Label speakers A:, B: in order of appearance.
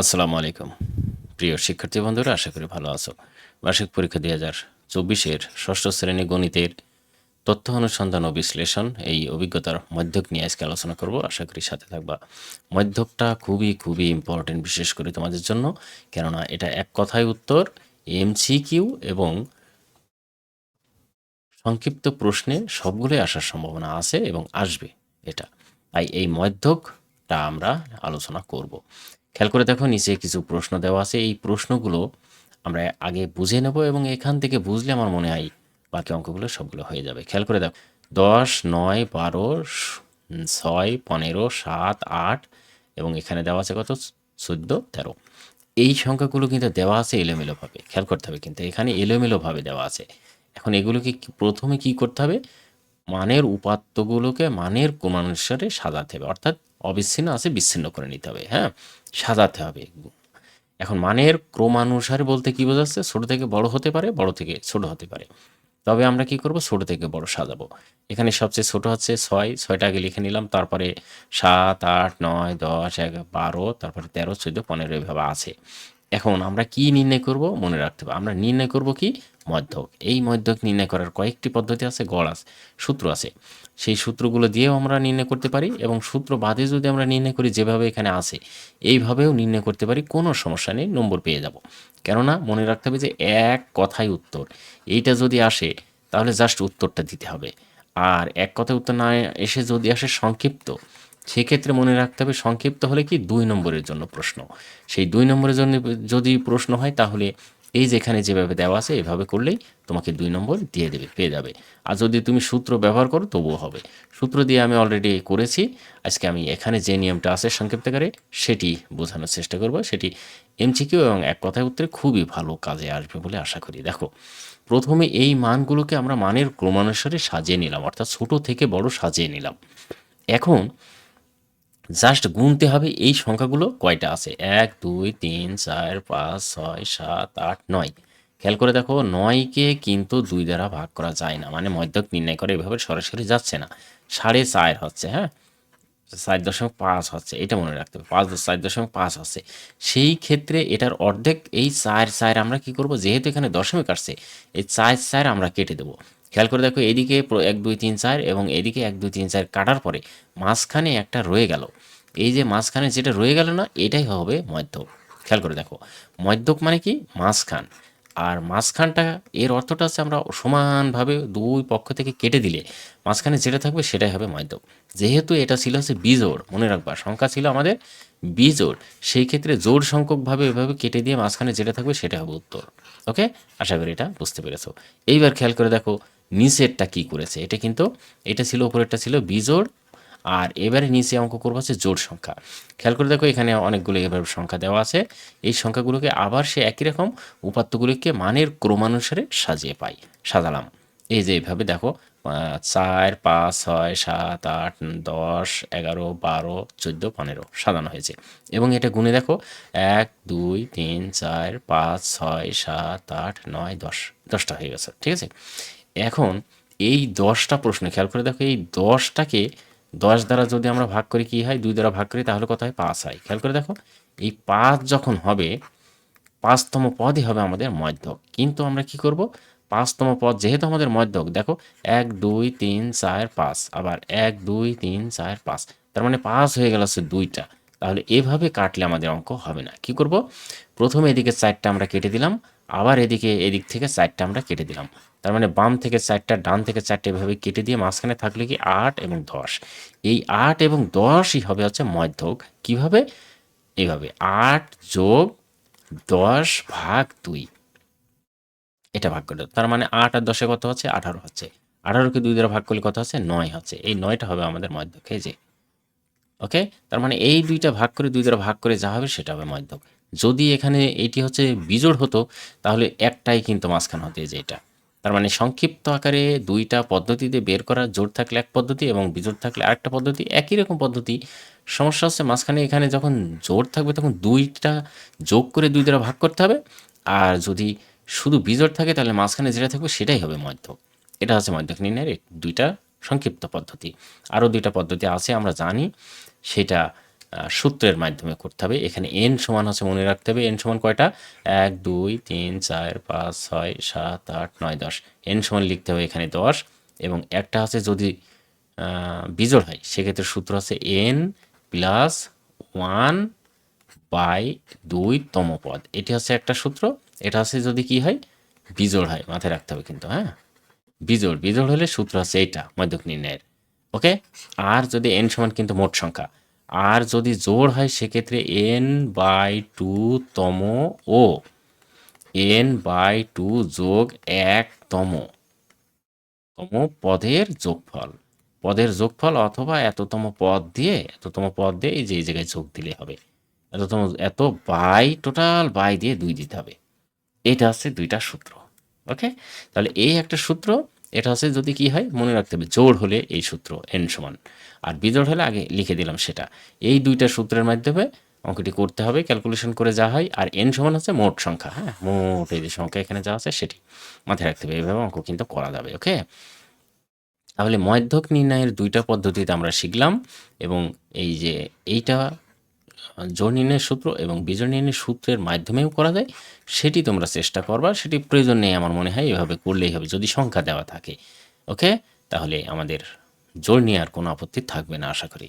A: আসসালামু আলাইকুম প্রিয় শিক্ষার্থী বন্ধুরা আশা করি ভালো আছো বার্ষিক পরীক্ষা দুই হাজার চব্বিশের ষষ্ঠ শ্রেণী গণিতের তথ্য অনুসন্ধান ও বিশ্লেষণ এই অভিজ্ঞতার মধ্যক নিয়ে আজকে আলোচনা করব আশা করি সাথে থাকবা মধ্যকটা খুবই খুবই ইম্পর্টেন্ট বিশেষ করে তোমাদের জন্য কেননা এটা এক কথায় উত্তর এম কিউ এবং সংক্ষিপ্ত প্রশ্নে সবগুলোই আসার সম্ভাবনা আছে এবং আসবে এটা তাই এই মধ্যকটা আমরা আলোচনা করব খেয়াল করে দেখো নিচে কিছু প্রশ্ন দেওয়া আছে এই প্রশ্নগুলো আমরা আগে বুঝে নেব এবং এখান থেকে বুঝলে আমার মনে হয় বাকি অঙ্কগুলো সবগুলো হয়ে যাবে খেয়াল করে দেখো দশ নয় বারো ছয় পনেরো সাত আট এবং এখানে দেওয়া আছে কত চোদ্দ তেরো এই সংখ্যাগুলো কিন্তু দেওয়া আছে এলোমেলোভাবে খেয়াল করতে হবে কিন্তু এখানে এলোমেলোভাবে দেওয়া আছে এখন এগুলোকে প্রথমে কি করতে হবে মানের উপাত্তগুলোকে মানের ক্রমানুসারে সাজাতে হবে অর্থাৎ অবিচ্ছিন্ন আছে বিচ্ছিন্ন করে নিতে হবে হ্যাঁ সাজাতে হবে এখন মানের ক্রমানুসারে বলতে কী বোঝাচ্ছে ছোট থেকে বড় হতে পারে বড় থেকে ছোট হতে পারে তবে আমরা কি করব ছোট থেকে বড় সাজাবো এখানে সবচেয়ে ছোট হচ্ছে ছয় ছয়টা আগে লিখে নিলাম তারপরে সাত আট নয় দশ এগারো বারো তারপরে তেরো চোদ্দ পনেরো এভাবে আছে এখন আমরা কি নির্ণয় করব মনে রাখতে হবে আমরা নির্ণয় করব কি মধ্যক এই মধ্যক নির্ণয় করার কয়েকটি পদ্ধতি আছে গড় আছে সূত্র আছে সেই সূত্রগুলো দিয়েও আমরা নির্ণয় করতে পারি এবং সূত্র বাদে যদি আমরা নির্ণয় করি যেভাবে এখানে আছে এইভাবেও নির্ণয় করতে পারি কোনো সমস্যা নেই নম্বর পেয়ে যাব কেননা মনে রাখতে হবে যে এক কথাই উত্তর এইটা যদি আসে তাহলে জাস্ট উত্তরটা দিতে হবে আর এক কথায় উত্তর না এসে যদি আসে সংক্ষিপ্ত সেক্ষেত্রে মনে রাখতে হবে সংক্ষিপ্ত হলে কি দুই নম্বরের জন্য প্রশ্ন সেই দুই নম্বরের জন্য যদি প্রশ্ন হয় তাহলে এই যেখানে যেভাবে দেওয়া আছে এভাবে করলেই তোমাকে দুই নম্বর দিয়ে দেবে পেয়ে যাবে আর যদি তুমি সূত্র ব্যবহার করো তবুও হবে সূত্র দিয়ে আমি অলরেডি করেছি আজকে আমি এখানে যে নিয়মটা আছে সংক্ষিপ্তকারে সেটি বোঝানোর চেষ্টা করব সেটি এমসিকিউ এবং এক কথায় উত্তরে খুবই ভালো কাজে আসবে বলে আশা করি দেখো প্রথমে এই মানগুলোকে আমরা মানের ক্রমানুসারে সাজিয়ে নিলাম অর্থাৎ ছোট থেকে বড় সাজিয়ে নিলাম এখন জাস্ট গুনতে হবে এই সংখ্যাগুলো কয়টা আছে এক দুই তিন চার পাঁচ ছয় সাত আট নয় খেয়াল করে দেখো নয়কে কিন্তু দুই দ্বারা ভাগ করা যায় না মানে মধ্যক নির্ণয় করে এভাবে সরাসরি যাচ্ছে না সাড়ে চার হচ্ছে হ্যাঁ চার দশমিক পাঁচ হচ্ছে এটা মনে রাখতে হবে পাঁচ চার দশমিক পাঁচ হচ্ছে সেই ক্ষেত্রে এটার অর্ধেক এই চার চার আমরা কি করব যেহেতু এখানে দশমিক আসছে এই চার চার আমরা কেটে দেবো খেয়াল করে দেখো এদিকে এক দুই তিন চার এবং এদিকে এক দুই তিন চার কাটার পরে মাঝখানে একটা রয়ে গেল এই যে মাঝখানে যেটা রয়ে গেল না এটাই হবে মধ্যক খেয়াল করে দেখো মধ্যক মানে কি মাঝখান আর মাঝখানটা এর অর্থটা হচ্ছে আমরা সমানভাবে দুই পক্ষ থেকে কেটে দিলে মাঝখানে যেটা থাকবে সেটাই হবে মধ্যক যেহেতু এটা ছিল হচ্ছে বিজোড় মনে রাখবা সংখ্যা ছিল আমাদের বিজোড় সেই ক্ষেত্রে জোর সংখ্যকভাবে এভাবে কেটে দিয়ে মাঝখানে যেটা থাকবে সেটা হবে উত্তর ওকে আশা করি এটা বুঝতে পেরেছ এইবার খেয়াল করে দেখো নিচেরটা কি করেছে এটা কিন্তু এটা ছিল উপরেরটা ছিল বিজোড় আর এবারে নিচে অঙ্ক করবো হচ্ছে জোড় সংখ্যা খেয়াল করে দেখো এখানে অনেকগুলো এভাবে সংখ্যা দেওয়া আছে এই সংখ্যাগুলোকে আবার সে একই রকম উপাত্তগুলিকে মানের ক্রমানুসারে সাজিয়ে পাই সাজালাম এই যে এইভাবে দেখো চার পাঁচ ছয় সাত আট দশ এগারো বারো চোদ্দো পনেরো সাজানো হয়েছে এবং এটা গুনে দেখো এক দুই তিন চার পাঁচ ছয় সাত আট নয় দশ দশটা হয়ে গেছে ঠিক আছে এখন এই দশটা প্রশ্ন খেয়াল করে দেখো এই দশটাকে দশ দ্বারা যদি আমরা ভাগ করি কী হয় দুই দ্বারা ভাগ করি তাহলে কত হয় পাঁচ হয় খেয়াল করে দেখো এই পাঁচ যখন হবে পাঁচতম পদই হবে আমাদের মধ্যক কিন্তু আমরা কি করব পাঁচতম পদ যেহেতু আমাদের মধ্যক দেখো এক দুই তিন চার পাঁচ আবার এক দুই তিন চার পাঁচ তার মানে পাঁচ হয়ে গেল সে দুইটা তাহলে এভাবে কাটলে আমাদের অঙ্ক হবে না কি করব প্রথমে এদিকে চারটা আমরা কেটে দিলাম আবার এদিকে এদিক থেকে চারটা আমরা কেটে দিলাম তার মানে বাম থেকে চারটা ডান থেকে চারটা এভাবে কেটে দিয়ে মাঝখানে থাকলে কি আট এবং দশ এই আট এবং দশই হবে হচ্ছে মধ্যক কিভাবে এইভাবে আট যোগ দশ ভাগ দুই এটা ভাগ করলো তার মানে আট আর দশে কত হচ্ছে আঠারো হচ্ছে আঠারোকে দুই দ্বারা ভাগ করলে কত হচ্ছে নয় হচ্ছে এই নয়টা হবে আমাদের মধ্যক এই যে ওকে তার মানে এই দুইটা ভাগ করে দুই দ্বারা ভাগ করে যা হবে সেটা হবে মধ্যক যদি এখানে এটি হচ্ছে বিজোড় হতো তাহলে একটাই কিন্তু মাঝখান হতে যেটা তার মানে সংক্ষিপ্ত আকারে দুইটা পদ্ধতিতে বের করা জোর থাকলে এক পদ্ধতি এবং বিজোড় থাকলে আরেকটা পদ্ধতি একই রকম পদ্ধতি সমস্যা হচ্ছে মাঝখানে এখানে যখন জোর থাকবে তখন দুইটা যোগ করে দুই দ্বারা ভাগ করতে হবে আর যদি শুধু বিজোড় থাকে তাহলে মাঝখানে যেটা থাকবে সেটাই হবে মধ্য এটা হচ্ছে মধ্যক নির্ণয়ের দুইটা সংক্ষিপ্ত পদ্ধতি আরও দুইটা পদ্ধতি আছে আমরা জানি সেটা সূত্রের মাধ্যমে করতে হবে এখানে এন সমান হচ্ছে মনে রাখতে হবে এন সমান কয়টা এক দুই তিন চার পাঁচ ছয় সাত আট নয় দশ এন সমান লিখতে হবে এখানে দশ এবং একটা হচ্ছে যদি বিজোড় হয় সেক্ষেত্রে সূত্র হচ্ছে এন প্লাস ওয়ান বাই দুই তম পদ এটি হচ্ছে একটা সূত্র এটা হচ্ছে যদি কি হয় বিজোড় হয় মাথায় রাখতে হবে কিন্তু হ্যাঁ বিজোড় বিজোড় হলে সূত্র হচ্ছে এইটা মধ্যক নির্ণয়ের ওকে আর যদি এন সমান কিন্তু মোট সংখ্যা আর যদি জোর হয় সেক্ষেত্রে এন বাই টু তম ও এন বাই টু যোগ এক তম তম পদের যোগফল পদের যোগফল অথবা এততম পদ দিয়ে এততম পদ দিয়ে এই যে এই জায়গায় যোগ দিলে হবে এততম এত বাই টোটাল বাই দিয়ে দুই দিতে হবে এটা হচ্ছে দুইটা সূত্র ওকে তাহলে এই একটা সূত্র এটা হচ্ছে যদি কি হয় মনে রাখতে হবে জোর হলে এই সূত্র এন সমান আর বিজোড় হলে আগে লিখে দিলাম সেটা এই দুইটা সূত্রের মাধ্যমে অঙ্কটি করতে হবে ক্যালকুলেশন করে যা হয় আর এন সমান হচ্ছে মোট সংখ্যা হ্যাঁ মোট এই যে সংখ্যা এখানে যা আছে সেটি মাথায় রাখতে হবে এইভাবে অঙ্ক কিন্তু করা যাবে ওকে তাহলে মধ্যক নির্ণয়ের দুইটা পদ্ধতিতে আমরা শিখলাম এবং এই যে এইটা জোরনির্ণয়ের সূত্র এবং বীজনির্ণয়ের সূত্রের মাধ্যমেও করা যায় সেটি তোমরা চেষ্টা করবা সেটি প্রয়োজন নেই আমার মনে হয় এভাবে করলেই হবে যদি সংখ্যা দেওয়া থাকে ওকে তাহলে আমাদের জোর নিয়ে আর কোনো আপত্তি থাকবে না আশা করি